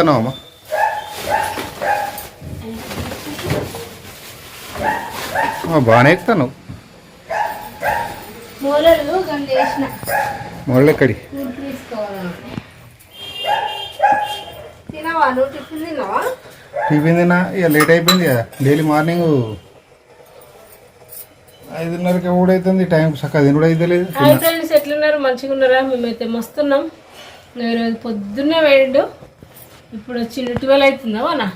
అమ్మా. బాగానే ఎక్కుతాను మొదలు ఎక్కడి? టిఫిన్ తిన్నా. ఇక లేట్ అయిపోయింది కదా. డైలీ మార్నింగ్ ఐదున్నరకి ఊడైతుంది. టైం చక్కగా తినడం అయితే లేదు. ఫ్రెండ్స్ ఎట్లున్నారు? మంచిగా ఉన్నారా మేమైతే మస్తున్నాం. ఈరోజు పొద్దున్నే వేయండు. ఇప్పుడు వచ్చి ట్వెల్వ్ అవుతుందా వనా?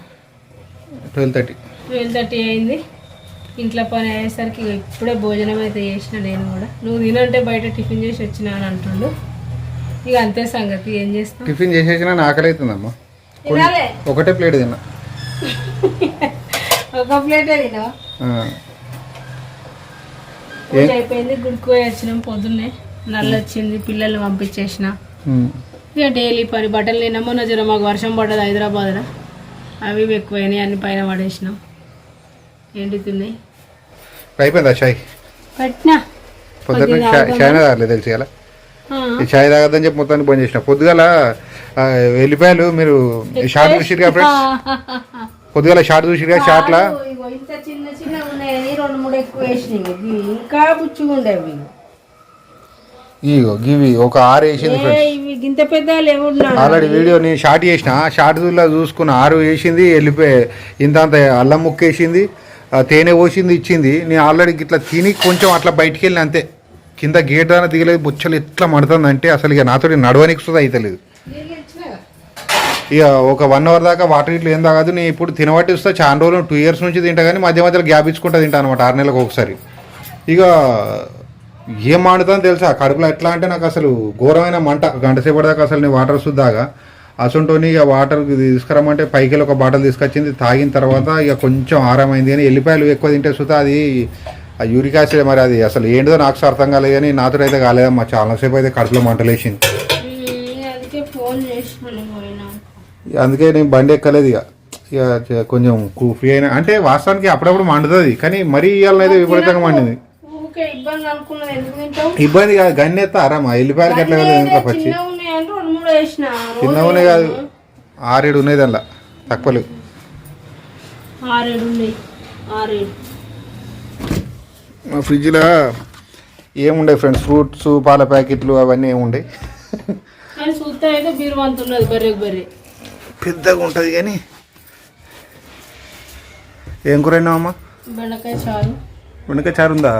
ట్వెల్వ్ థర్టీ ట్వెల్వ్ థర్టీ అయింది. ఇంట్లో పని అయ్యేసరికి ఇప్పుడే భోజనం అయితే చేసిన నేను కూడా. నువ్వు తినంటే బయట టిఫిన్ చేసి వచ్చినా అని అంటుండు. ఇక అంతే సంగతి. ఏం చేస్తాం? టిఫిన్ చేసేసిన ఆకలి అవుతుందమ్మా ఒకటే ప్లేట్ తిన్నా. ఒక ప్లేటే. పూజ అయిపోయింది. గుడికి పోయి వచ్చినాం పొద్దున్నే. నల్ల వచ్చింది పిల్లల్ని పంపించేసిన. ఇక డైలీ పని బట్టలు నిన్న మొన్న జర మాకు వర్షం పడ్డది హైదరాబాద్లో. అవి ఎక్కువైనాయి. అన్ని పైన పడేసినాం. ఏంటి తిన్నాయి అయిపోయిందా చాయ్? పెట్టినా. పొద్దున్న చాయ్ తాగలేదు తెలిసి అలా ఆ, ఈ చాయ్ తాగద్దని చెప్పి మొత్తానికి బంద్ చేసిన. పొద్దుగాల ఆ, వెల్లిపాయలు మీరు షార్ట్ చూసిరుగా ఫ్రెండ్స్? పొద్దుగాల షార్ట్ చూసిరుగా షార్ట్లా? ఇగో ఇంత ఇగో గివి ఒక ఆరు వేసింది గింత పెద్ద ఆల్రెడీ వీడియో నేను షార్ట్ చేసిన. షార్ట్లో చూసుకున్న ఆరు వేసింది వెళ్ళిపోయి ఇంత అంత అల్లం ముక్క వేసింది తేనె పోసింది ఇచ్చింది. నేను ఆల్రెడీ ఇట్లా తిని కొంచెం అట్లా బయటికి వెళ్ళిన అంతే. కింద గేట్ దాకా దిగలేదు బొచ్చలు ఎట్లా మడుతుందంటే అసలు ఇక నాతో నడవనికి సుధా అవుతలేదు ఇక ఒక వన్ అవర్ దాకా వాటర్ ఇట్లా ఏం తాగదు నేను ఇప్పుడు తినబట్టి వస్తే చాలా రోజులు టూ ఇయర్స్ నుంచి తింటా కానీ మధ్య మధ్యలో గ్యాప్ ఇచ్చుకుంటా తింటా అనమాట ఆరు నెలలకు ఒకసారి. ఇక ఏం మాడుతుందో తెలుసా? కడుపులో ఎట్లా అంటే నాకు అసలు ఘోరమైన మంట. గంట సేపటి దాకా అసలు నేను వాటర్ సుద్దాగా అసంటోని ఇక వాటర్ తీసుకురమ్మంటే పైకి వెళ్ళి ఒక బాటిల్ తీసుకొచ్చింది. తాగిన తర్వాత ఇక కొంచెం ఆరామైంది అని ఎల్లిపాయలు ఎక్కువ తింటే సుతా అది ఆ యూరిక్ యాసిడ్ మరి అది అసలు ఏంటిదో నాకు అర్థం కాలేదు కానీ నాతో అయితే కాలేదమ్మా. చాలాసేపు అయితే కడుపులో మంటలేసింది అందుకే నేను బండి ఎక్కలేదు ఇక. ఇక కొంచెం ఫ్రీ అయినా అంటే వాస్తవానికి అప్పుడప్పుడు మండుతుంది. కానీ మరీ ఇవాళ అయితే విపరీతంగా మండింది. ఇబ్బంది కాదు గన్ని ఎత్తా ఆరామా ఎల్లిపాయలకి ఎట్లా కదా ఇంకా పచ్చి చిన్న చిన్నగానే కాదు ఆరేడు ఉన్నాయి దానిలో తక్కువలు. ఉన్నాయి ఫ్రిడ్జ్లో ఏముండే ఫ్రెండ్స్? ఫ్రూట్స్ పాల ప్యాకెట్లు అవన్నీ ఏముండే పెద్దగా ఉంటుంది కానీ. ఏం కూర అమ్మా? బెండకాయ చారు. వెనక చారు ఉందా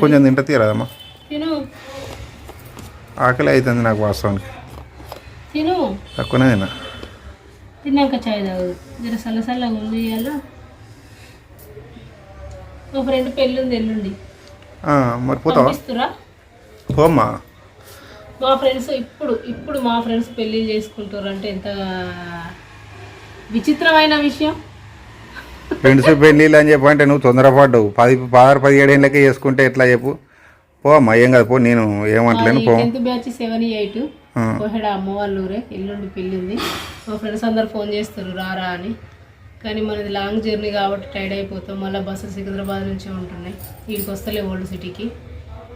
కొంచెం తింట తీరదమ్మా. ఆకలి అవుతుంది నాకు వాస్తవానికి. తిను. తక్కువనే తిన్నా. తిన్నాక చాయ్ తాగదు జర సల్ల సల్లగా ఉంది ఇవాళ మా ఫ్రెండ్ పెళ్ళి ఉంది ఎల్లుండి మరి పోతావా? పోమ్మా. మా ఫ్రెండ్స్ ఇప్పుడు ఇప్పుడు మా ఫ్రెండ్స్ పెళ్ళి చేసుకుంటారు అంటే ఎంత విచిత్రమైన విషయం. ఫ్రెండ్స్ పెళ్ళిళ్ళు అని చెప్పు అంటే నువ్వు తొందరపడ్డావు పది పదహారు పదిహేడు ఏళ్ళకే చేసుకుంటే ఎట్లా చెప్పు. పో అమ్మా ఏం కాదు పో నేను ఏమంటలేను పో. Tenth batch seven eight. అమ్మ ఎల్లుండి పెళ్ళి ఉంది మా ఫ్రెండ్స్ అందరు ఫోన్ చేస్తారు రారా అని. కానీ మనది లాంగ్ జర్నీ కాబట్టి టైర్డ్ అయిపోతాం. మళ్ళీ బస్సు సికింద్రాబాద్ నుంచి ఉంటున్నాయి. వీడికి వస్తలే ఓల్డ్ సిటీకి.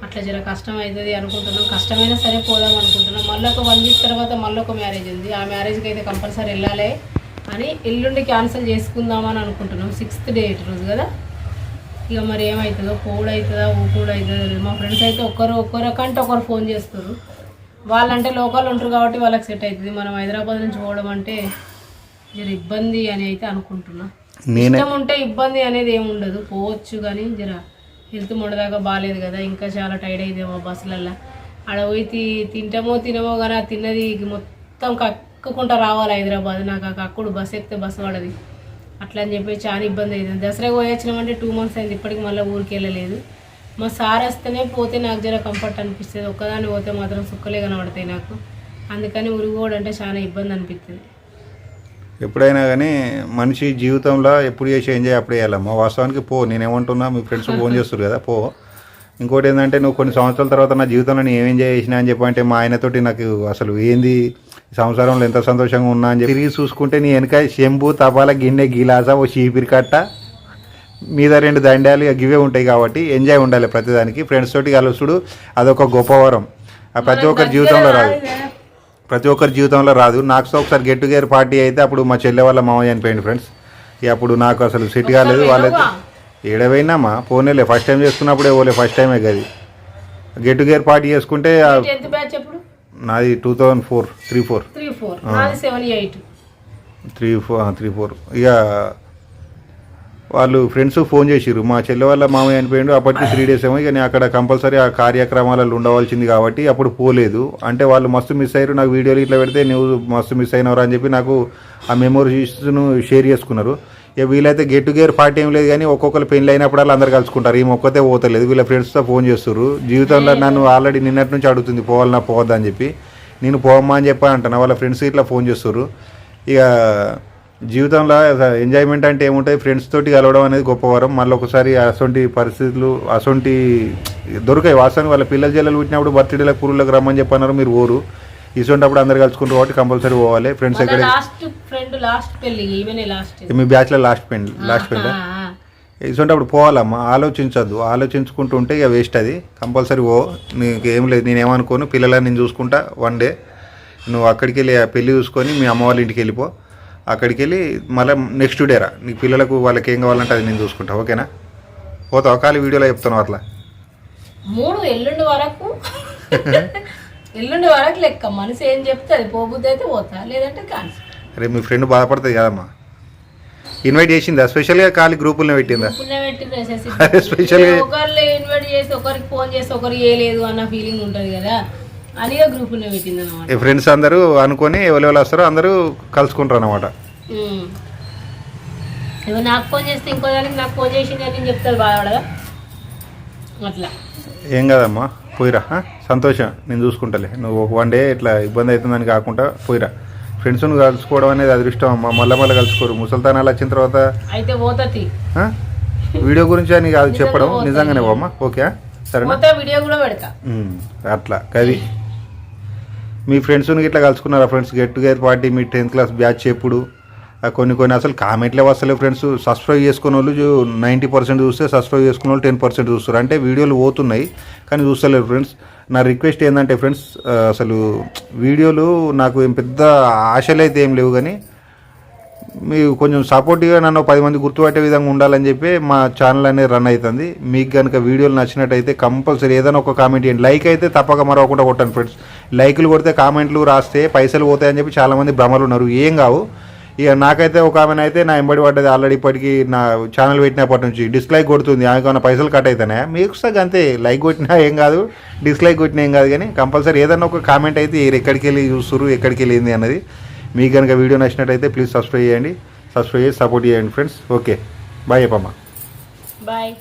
అట్లా జర కష్టం అవుతుంది అనుకుంటున్నాం. కష్టమైనా సరే పోదాం అనుకుంటున్నాం. మళ్ళీ ఒక వన్ వీక్ తర్వాత మళ్ళీ ఒక మ్యారేజ్ ఉంది. ఆ మ్యారేజ్కి అయితే కంపల్సరీ వెళ్ళాలి. అని ఎల్లుండి క్యాన్సిల్ చేసుకుందామని అనుకుంటున్నాం. సిక్స్త్ డేట్ రోజు కదా? ఇక మరి ఏమవుతుందో పోడు అవుతుందా ఊకుడు అవుతుందో. మా ఫ్రెండ్స్ అయితే ఒక్కరు ఒక్కరికంటే ఒకరు ఫోన్ చేస్తారు. వాళ్ళంటే లోకల్ ఉంటారు కాబట్టి వాళ్ళకి సెట్ అవుతుంది. మనం హైదరాబాద్ నుంచి పోవడం అంటే జర ఇబ్బంది అని అయితే అనుకుంటున్నా. నేనే ఇష్టం ఉంటే ఇబ్బంది అనేది ఏమి ఉండదు. పోవచ్చు కానీ జర హెల్త్ మొడదాకా బాగాలేదు కదా. ఇంకా చాలా టైర్డ్ అయితేమో బస్సులల్లో. ఆడ పోయి తింటామో తినమో కానీ ఆ తిన్నది మొత్తం కక్కుకుంటా రావాలి హైదరాబాద్. నాకు ఆ కక్కుడు బస్ ఎక్కితే బస్సు పడది. అట్లా అని చెప్పి చాలా ఇబ్బంది అవుతుంది దసరాకి పోయి వచ్చినామంటే టూ మంత్స్ అయింది. ఇప్పటికి మళ్ళీ ఊరికి వెళ్ళలేదు. మా సార్ వస్తేనే పోతే నాకు జర కంఫర్ట్ అనిపిస్తుంది. ఒక్కదాన్ని పోతే మాత్రం సుక్కలే కనబడతాయి నాకు. అందుకని ఉరిగోడు అంటే చాలా ఇబ్బంది అనిపిస్తుంది. ఎప్పుడైనా కానీ మనిషి జీవితంలో ఎప్పుడు చేసి ఎంజాయ్ అప్పుడు చేయాలమ్మా వాస్తవానికి పో నేనేమంటున్నా మీ ఫ్రెండ్స్ ఫోన్ చేస్తారు కదా పో. ఇంకోటి ఏంటంటే నువ్వు కొన్ని సంవత్సరాల తర్వాత నా జీవితంలో నేను ఏం ఎంజాయ్ చేసినా అని చెప్పి అంటే మా ఆయనతోటి నాకు అసలు ఏంది ఈ సంసారంలో ఎంత సంతోషంగా ఉన్నా అని చెప్పి తిరిగి చూసుకుంటే నీ వెనక శంభు తపాల గిన్నె గిలాస ఓ చీపిరి కట్ట మీద రెండు దండాలు గివే ఉంటాయి కాబట్టి ఎంజాయ్ ఉండాలి ప్రతిదానికి. ఫ్రెండ్స్ తోటి కలుసుడు అదొక గొప్ప వరం. ఆ ప్రతి ఒక్కరి జీవితంలో రాదు. ప్రతి ఒక్కరి జీవితంలో రాదు. నాకు సో ఒకసారి గెట్ టుగెదర్ పార్టీ అయితే అప్పుడు మా చెల్లె వాళ్ళ మామయ్య చనిపోయింది ఫ్రెండ్స్ అప్పుడు నాకు అసలు సెట్ కాలేదు. వాళ్ళైతే ఏడవైనామా పోనేలే ఫస్ట్ టైం చేసుకున్నప్పుడే పోలే ఫస్ట్ టైమే గది. గెట్ టుగెదర్ పార్టీ చేసుకుంటే నాది two thousand four three four. Three four. నాది seven eight. Three four three four. ఇక వాళ్ళు ఫ్రెండ్స్ ఫోన్ చేసిర్రు. మా చెల్లె వాళ్ళ మామయ్య చనిపోయిండు. అప్పటికి త్రీ డేస్ ఏమో ఇక నేను అక్కడ కంపల్సరీ ఆ కార్యక్రమాలలో ఉండవలసింది కాబట్టి అప్పుడు పోలేదు. అంటే వాళ్ళు మస్తు మిస్ అయ్యారు నాకు వీడియోలు ఇట్లా పెడితే నువ్వు మస్తు మిస్ అయినవరా అని చెప్పి నాకు ఆ మెమోరీస్ను షేర్ చేసుకున్నారు. ఇక వీళ్ళైతే గెట్ టుగెదర్ పార్టీ ఏం లేదు కానీ ఒక్కొక్కరు పెళ్ళి అయినప్పుడు అందరు కలుసుకుంటారు. ఈ మొక్కతే పోతలేదు. వీళ్ళ ఫ్రెండ్స్తో ఫోన్ చేస్తారు జీవితంలో నన్ను ఆల్రెడీ నిన్నటి నుంచి అడుగుతుంది పోవాలన్నా పోవద్దా? అని చెప్పి. నేను పోవమ్మా అని చెప్పి అంటున్నా. వాళ్ళ ఫ్రెండ్స్ ఇట్లా ఫోన్ చేస్తారు ఇక జీవితంలో ఎంజాయ్మెంట్ అంటే ఏముంటుంది? ఫ్రెండ్స్ తోటి కలవడం అనేది గొప్ప వరం. మళ్ళీ ఒకసారి అసొంటి పరిస్థితులు అసొంటి దొరికాయి. వాస్తవానికి వాళ్ళ పిల్లల జల్లలు పుట్టినప్పుడు బర్త్డేలకు పురులకు రమ్మని చెప్పన్నారు. మీరు ఓరు. ఇసొంటప్పుడు అందరు కలుసుకుంటారు కాబట్టి కంపల్సరీ పోవాలి. ఫ్రెండ్స్ ఎక్కడ లాస్ట్ ఫ్రెండ్ లాస్ట్ పెళ్ళి ఈమెనే లాస్ట్ మీ బ్యాచ్లో లాస్ట్ పెండ్ లాస్ట్ పెండ్ ఇసొంటప్పుడు పోవాలమ్మా ఆలోచించద్దు. ఆలోచించుకుంటూ ఉంటే ఇక వేస్ట్ అది. కంపల్సరీ ఓ నీకు ఏం లేదు నేను ఏమనుకోను పిల్లలని నేను చూసుకుంటా వన్ డే నువ్వు అక్కడికి వెళ్ళి పెళ్ళి చూసుకొని మీ అమ్మ వాళ్ళ ఇంటికి వెళ్ళిపో. అక్కడికి వెళ్ళి మళ్ళీ నెక్స్ట్ డే రా. నీకు పిల్లలకు వాళ్ళకి ఏం కావాలంటే అది నేను చూసుకుంటా. ఓకేనా పోతావు? ఖాళీ వీడియోలో చెప్తాను అట్లా? మూడు ఎల్లుండి వరకు ఎల్లుండి వరకు లెక్క. మనసు ఏం చెప్తే అది పోబుద్ది అయితే పోతా లేదంటే క్యాన్సిల్ రేపు మీ ఫ్రెండ్ బాధపడుతుంది కదమ్మా. ఇన్వైట్ చేసిందా? స్పెషల్గా ఖాళీ గ్రూపుల్లో పెట్టిందా? పుణ్యం పెట్టి అదే స్పెషల్గా ఒకరిని ఇన్వైట్ చేసి ఒకరికి ఫోన్ చేసి ఒకరికి చేయలేదు అన్న ఫీలింగ్ ఉంటుంది కదా. అని గ్రూపులో పెట్టింది అనమాట ఈ ఫ్రెండ్స్ అందరూ అనుకొని ఎవరెవరు వస్తారో అందరూ కలుసుకుంటారు అనమాట నాకు ఫోన్ చేస్తే ఇంకో దానికి నాకు ఫోన్ చేసింది అని నేను చెప్తాను బాధపడదా అట్లా. ఏం కదమ్మా? పోయిరా? సంతోషం నేను చూసుకుంటాలే. నువ్వు ఒక వన్ డే ఇట్లా ఇబ్బంది అవుతుందని కాకుండా పోయిరా. ఫ్రెండ్స్ను కలుసుకోవడం అనేది అదృష్టం. అమ్మా మళ్ళీ మళ్ళీ కలుసుకోరు. ముసల్తానాలు వచ్చిన తర్వాత అయితే పోతుంది ఆ? వీడియో గురించి అని కాదు చెప్పడం. నిజంగానే పోమ్మా. ఓకే సరేనా? పోతే వీడియో కూడా పెడతా. ఉమ్, అట్లా. కది మీ ఫ్రెండ్స్ని ఇట్లా కలుసుకున్నారా? ఫ్రెండ్స్ గెట్ టుగెదర్ పార్టీ మీ టెన్త్ క్లాస్ బ్యాచ్ ఎప్పుడు? కొన్ని కొన్ని అసలు కామెంట్లే వస్తలేవు ఫ్రెండ్స్ సబ్స్క్రైబ్ చేసుకున్న వాళ్ళు నైంటీ పర్సెంట్ చూస్తే సబ్స్క్రైబ్ చేసుకున్న వాళ్ళు టెన్ పర్సెంట్ చూస్తారు. అంటే వీడియోలు పోతున్నాయి కానీ చూస్తలేరు ఫ్రెండ్స్ నా రిక్వెస్ట్ ఏంటంటే ఫ్రెండ్స్ అసలు వీడియోలు నాకు ఏం పెద్ద ఆశలు అయితే ఏం లేవు కానీ మీరు కొంచెం సపోర్టివ్గా నన్ను పది మంది గుర్తుపట్టే విధంగా ఉండాలని చెప్పి మా ఛానల్ అనేది రన్ అవుతుంది మీకు కనుక వీడియోలు నచ్చినట్టయితే కంపల్సరీ ఏదైనా ఒక కామెంట్ చేయండి. లైక్ అయితే తప్పక మరొకటి కొట్టండి ఫ్రెండ్స్ లైకులు కొడితే కామెంట్లు రాస్తే పైసలు పోతాయని చెప్పి చాలామంది భ్రమలు ఉన్నారు. ఏం కావు. ఇక నాకైతే ఒక ఆమె అయితే నా ఎంబడి పడ్డది ఆల్రెడీ ఇప్పటికీ నా ఛానల్ పెట్టినప్పటి నుంచి. డిస్లైక్ కొడుతుంది. ఆమెకు పైసలు కట్ అయితేనే. మీకు సగ అంతే. లైక్ కొట్టినా ఏం కాదు. డిస్లైక్ కొట్టినా ఏం కాదు కానీ కంపల్సరీ ఏదైనా ఒక కామెంట్ అయితే మీరు ఎక్కడికి వెళ్ళి చూస్తున్నారు ఎక్కడికి వెళ్ళింది అన్నది మీకు కనుక వీడియో నచ్చినట్టయితే ప్లీజ్ సబ్స్క్రైబ్ చేయండి. సబ్స్క్రైబ్ చేసి సపోర్ట్ చేయండి ఫ్రెండ్స్ ఓకే బాయ్ చెప్పమ్మా బాయ్